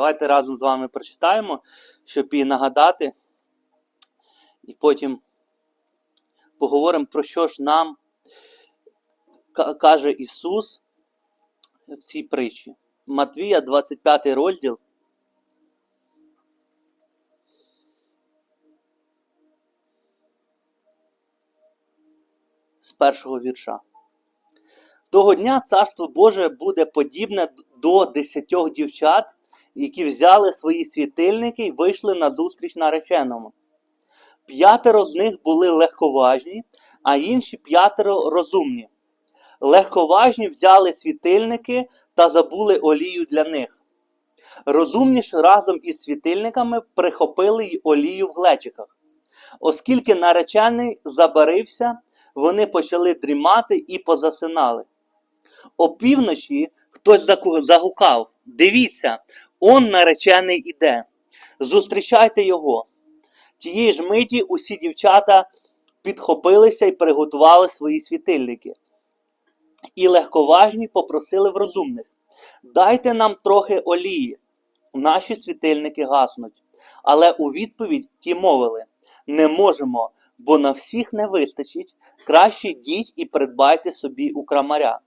Давайте разом з вами прочитаємо, щоб і нагадати, і потім поговоримо про що ж нам каже Ісус в цій притчі. Матвія, 25 розділ. З першого вірша. Того дня Царство Боже буде подібне до десятьох дівчат, які взяли свої світильники і вийшли на зустріч нареченому. П'ятеро з них були легковажні, а інші п'ятеро розумні. Легковажні взяли світильники та забули олію для них. Розумні ж разом із світильниками прихопили й олію в глечиках. Оскільки наречений забарився, вони почали дрімати і позасинали. Опівночі хтось загукав: Дивіться, он наречений іде. Зустрічайте його. Тієї ж миті усі дівчата підхопилися і приготували свої світильники. І легковажні попросили в розумних: Дайте нам трохи олії, наші світильники гаснуть. Але у відповідь ті мовили: Не можемо, бо на всіх не вистачить. Краще йдіть і придбайте собі у крамаря.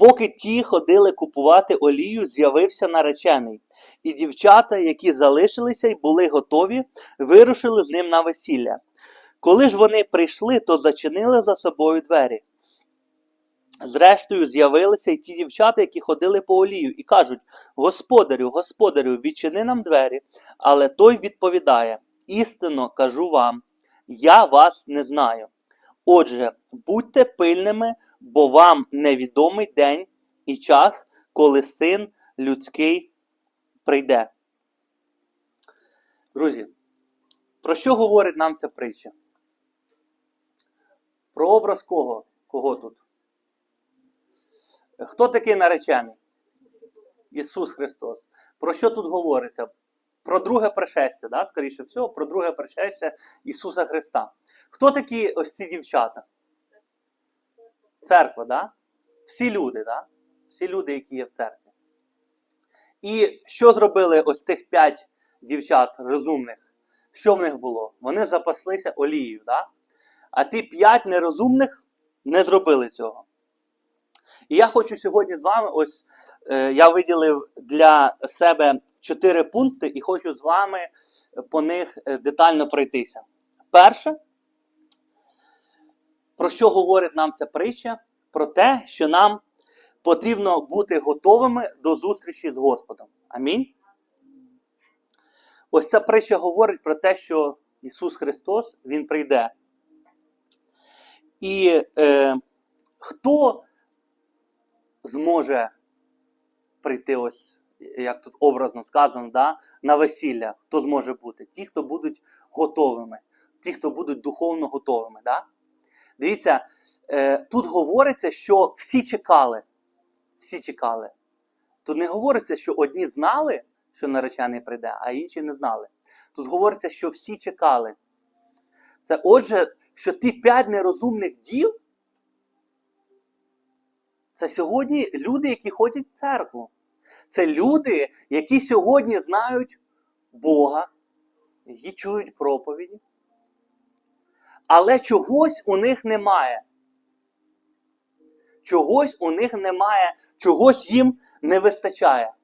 Поки ті ходили купувати олію, з'явився наречений, і дівчата, які залишилися й були готові, вирушили з ним на весілля. Коли ж вони прийшли, то зачинили за собою двері. Зрештою, з'явилися й ті дівчата, які ходили по олію, і кажуть: Господарю, господарю, відчини нам двері. Але той відповідає: Істинно кажу вам, я вас не знаю. Отже, будьте пильними, бо вам невідомий день і час, коли син людський прийде. Друзі, про що говорить нам ця притча? Про образ кого? Кого тут? Хто такий наречений? Ісус Христос. Про що тут говориться? Про друге пришестя, да? скоріше всього, про друге пришестя Ісуса Христа. Хто такі ось ці дівчата? Церква, да? Всі люди, да? Всі люди, які є в церкві. І що зробили ось тих п'ять дівчат розумних? Що в них було? Вони запаслися олією, да? а ті п'ять нерозумних не зробили цього. І я хочу сьогодні з вами, ось е, я виділив для себе чотири пункти і хочу з вами по них е, детально пройтися. Перше, про що говорить нам ця притча? Про те, що нам потрібно бути готовими до зустрічі з Господом. Амінь. Ось ця притча говорить про те, що Ісус Христос Він прийде. І е, хто зможе прийти, ось, як тут образно сказано, да, на весілля, хто зможе бути? Ті, хто будуть готовими, ті, хто будуть духовно готовими. Да? Дивіться, е, тут говориться, що всі чекали. Всі чекали. Тут не говориться, що одні знали, що наречений прийде, а інші не знали. Тут говориться, що всі чекали. Це отже, що ті п'ять нерозумних дів, це сьогодні люди, які ходять в церкву. Це люди, які сьогодні знають Бога, які чують проповіді. Але чогось у них немає. Чогось у них немає, чогось їм не вистачає.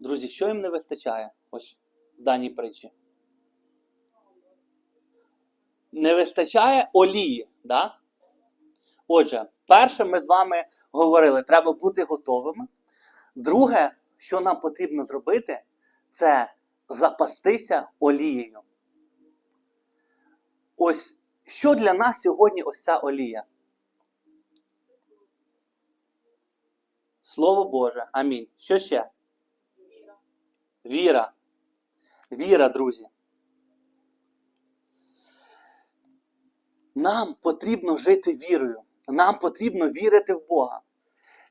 Друзі, що їм не вистачає? Ось в даній притчі. Не вистачає олії. Да? Отже, перше, ми з вами говорили, треба бути готовими. Друге, що нам потрібно зробити, це запастися олією. Ось що для нас сьогодні ось ця олія? Слово Боже. Амінь. Що ще? Віра. Віра, друзі. Нам потрібно жити вірою. Нам потрібно вірити в Бога.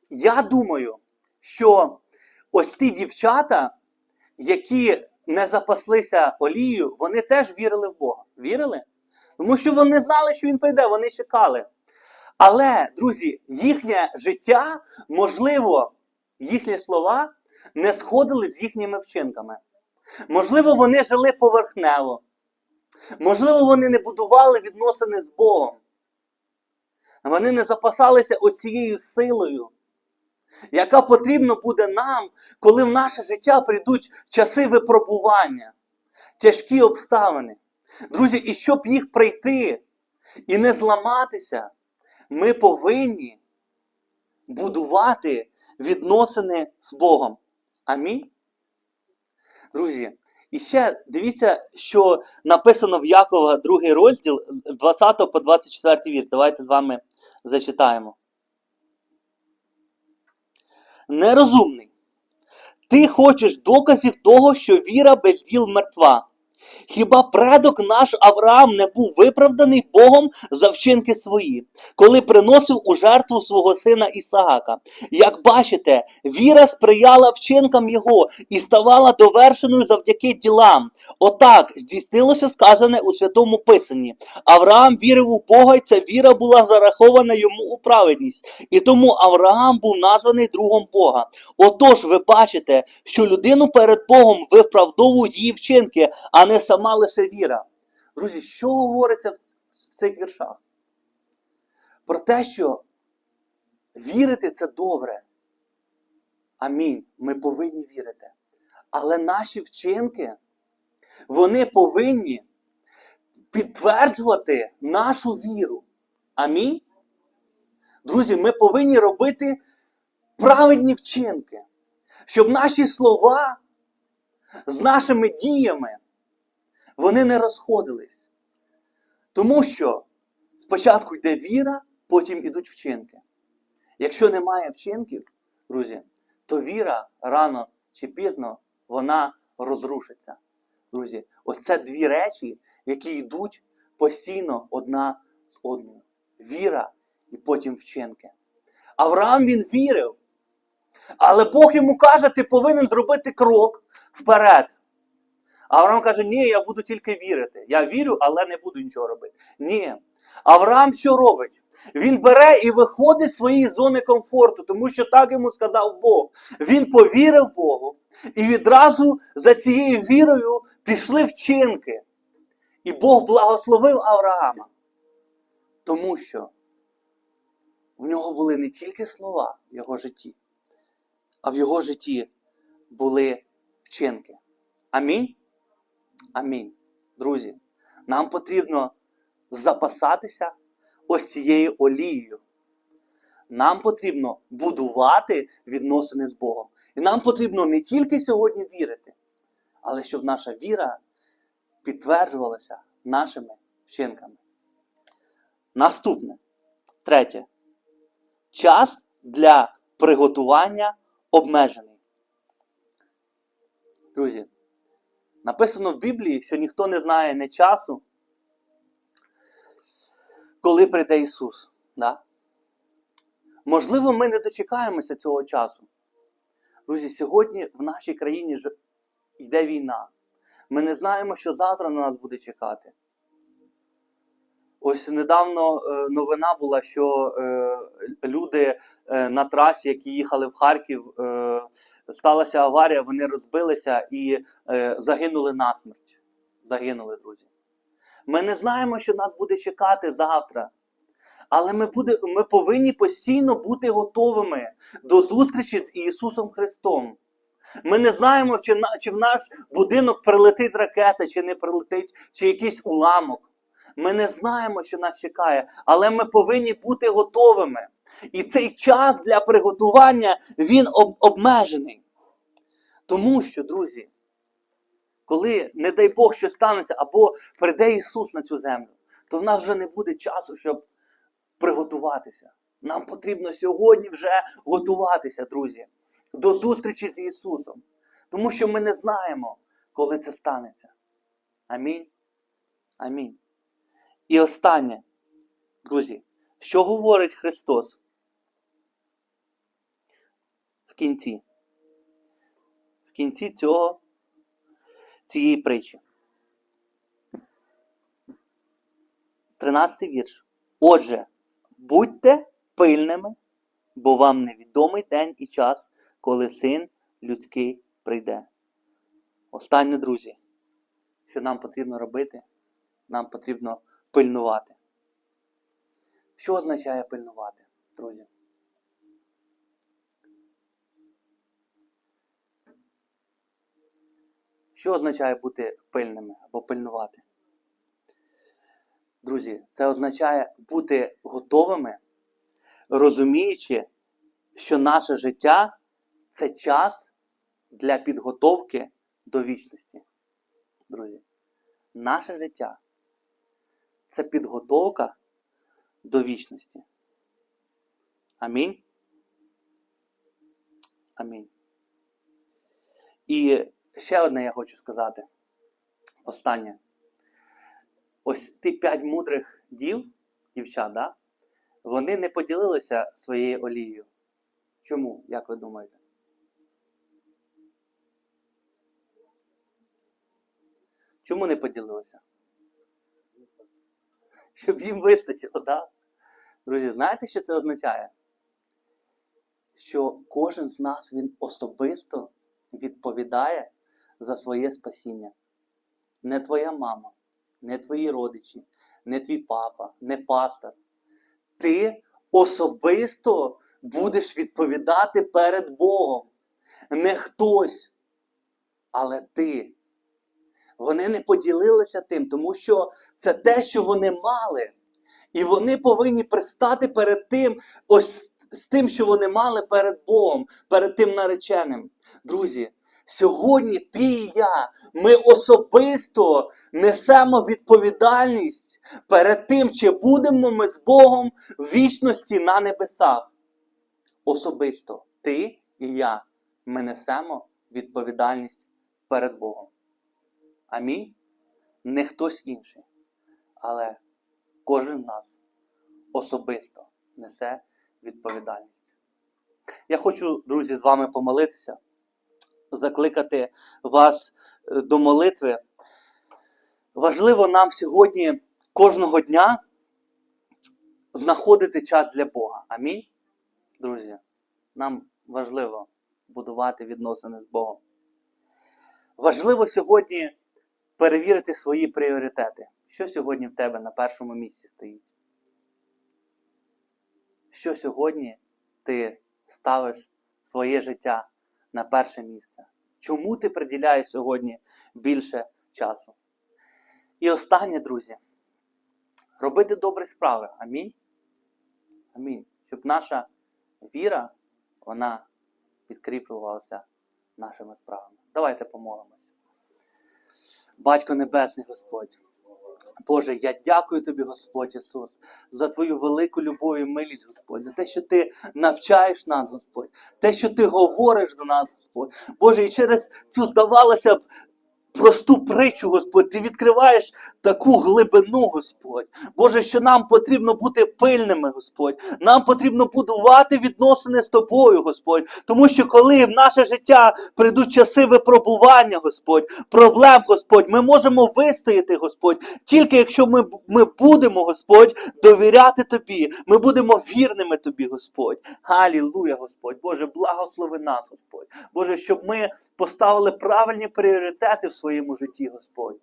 Я думаю, що ось ті дівчата, які не запаслися олією, вони теж вірили в Бога. Вірили? Тому що вони знали, що він прийде, вони чекали. Але, друзі, їхнє життя, можливо, їхні слова, не сходили з їхніми вчинками. Можливо, вони жили поверхнево. Можливо, вони не будували відносини з Богом. Вони не запасалися ось цією силою, яка потрібна буде нам, коли в наше життя прийдуть часи випробування, тяжкі обставини. Друзі, і щоб їх прийти і не зламатися, ми повинні будувати відносини з Богом. Амінь. Друзі, і ще дивіться, що написано в Якова, другий розділ, 20 по 24 вірш. Давайте з вами зачитаємо. Нерозумний. Ти хочеш доказів того, що віра без діл мертва. Хіба предок наш Авраам не був виправданий Богом за вчинки свої, коли приносив у жертву свого сина Ісаака? Як бачите, віра сприяла вчинкам його і ставала довершеною завдяки ділам. Отак здійснилося сказане у святому Писанні. Авраам вірив у Бога, і ця віра була зарахована йому у праведність. І тому Авраам був названий другом Бога. Отож, ви бачите, що людину перед Богом виправдовують її вчинки, а не сама лише віра. Друзі, що говориться в цих віршах? Про те, що вірити це добре. Амінь. Ми повинні вірити. Але наші вчинки, вони повинні підтверджувати нашу віру. Амінь. Друзі, ми повинні робити праведні вчинки, щоб наші слова з нашими діями вони не розходились. Тому що спочатку йде віра, потім ідуть вчинки. Якщо немає вчинків, друзі, то віра рано чи пізно вона розрушиться. Друзі, ось це дві речі, які йдуть постійно одна з одною. Віра і потім вчинки. Авраам він вірив. Але Бог йому каже, ти повинен зробити крок вперед. Авраам каже, ні, я буду тільки вірити. Я вірю, але не буду нічого робити. Ні. Авраам що робить? Він бере і виходить з своєї зони комфорту, тому що так йому сказав Бог. Він повірив Богу, і відразу за цією вірою пішли вчинки. І Бог благословив Авраама. Тому що в нього були не тільки слова в його житті, а в його житті були вчинки. Амінь. Амінь. Друзі, нам потрібно запасатися ось цією олією. Нам потрібно будувати відносини з Богом. І нам потрібно не тільки сьогодні вірити, але щоб наша віра підтверджувалася нашими вчинками. Наступне, третє. Час для приготування обмежений. Друзі, написано в Біблії, що ніхто не знає не часу, коли прийде Ісус. Да? Можливо, ми не дочекаємося цього часу. Друзі, сьогодні в нашій країні йде війна. Ми не знаємо, що завтра на нас буде чекати. Ось недавно е, новина була, що е, люди е, на трасі, які їхали в Харків, сталася аварія, вони розбилися і загинули насмерть. Загинули, друзі. Ми не знаємо, що нас буде чекати завтра. Але ми, буде, ми повинні постійно бути готовими до зустрічі з Ісусом Христом. Ми не знаємо, чи, чи в наш будинок прилетить ракета, чи не прилетить, чи якийсь уламок. Ми не знаємо, що нас чекає, але ми повинні бути готовими. І цей час для приготування він об- обмежений. Тому що, друзі, коли, не дай Бог, що станеться, або прийде Ісус на цю землю, то в нас вже не буде часу, щоб приготуватися. Нам потрібно сьогодні вже готуватися, друзі, до зустрічі з Ісусом. Тому що ми не знаємо, коли це станеться. Амінь. Амінь. І останнє, друзі, що говорить Христос в кінці? В кінці цього, цієї притчі. 13 вірш. Отже, будьте пильними, бо вам невідомий день і час, коли син людський прийде. Останнє, друзі, що нам потрібно робити, нам потрібно пильнувати. Що означає пильнувати, друзі? Що означає бути пильними або пильнувати? Друзі, це означає бути готовими, розуміючи, що наше життя це час для підготовки до вічності. Друзі, наше життя це підготовка до вічності. Амінь. Амінь. І ще одне я хочу сказати. Останнє. Ось ті п'ять мудрих дів, дівчат, да? вони не поділилися своєю олією. Чому, як ви думаєте? Чому не поділилися? Щоб їм вистачило? Да? Друзі, знаєте, що це означає? Що кожен з нас він особисто відповідає за своє спасіння. Не твоя мама, не твої родичі, не твій папа, не пастор. Ти особисто будеш відповідати перед Богом. Не хтось, але ти. Вони не поділилися тим, тому що це те, що вони мали. І вони повинні пристати перед тим, ось з тим, що вони мали перед Богом, перед тим нареченим. Друзі, сьогодні ти і я, ми особисто несемо відповідальність перед тим, чи будемо ми з Богом в вічності на небесах. Особисто ти і я, ми несемо відповідальність перед Богом. Амінь. Не хтось інший. Але кожен з нас особисто несе відповідальність. Я хочу, друзі, з вами помолитися, закликати вас е, до молитви. Важливо нам сьогодні кожного дня знаходити час для Бога. Амінь. Друзі, нам важливо будувати відносини з Богом. Важливо сьогодні перевірити свої пріоритети. Що сьогодні в тебе на першому місці стоїть? Що сьогодні ти ставиш своє життя на перше місце? Чому ти приділяєш сьогодні більше часу? І останнє, друзі, робити добрі справи. Амінь. Амінь. Щоб наша віра, вона підкріплювалася нашими справами. Давайте помолимось. Батько Небесний Господь. Боже, я дякую тобі, Господь Ісус, за твою велику любов і милість, Господь, за те, що ти навчаєш нас, Господь, те, що ти говориш до нас, Господь. Боже, і через цю, здавалося б, просту притчу, Господь, ти відкриваєш таку глибину, Господь. Боже, що нам потрібно бути пильними, Господь. Нам потрібно будувати відносини з тобою, Господь. Тому що коли в наше життя прийдуть часи випробування, Господь, проблем, Господь, ми можемо вистояти, Господь, тільки якщо ми, ми будемо, Господь, довіряти Тобі. Ми будемо вірними Тобі, Господь. Галілуя, Господь. Боже, благослови нас, Господь. Боже, щоб ми поставили правильні пріоритети в своєму житті, Господь.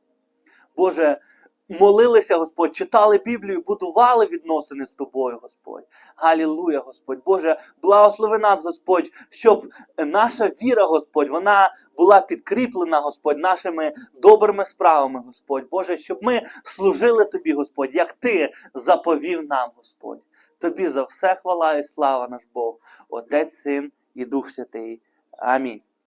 Боже, молилися, Господь, читали Біблію, будували відносини з тобою, Господь. Галілуя, Господь. Боже, благослови нас, Господь, щоб наша віра, Господь, вона була підкріплена, Господь, нашими добрими справами, Господь. Боже, щоб ми служили Тобі, Господь, як Ти заповів нам, Господь. Тобі за все хвала і слава наш Бог, Отець, Син і Дух Святий. Амінь.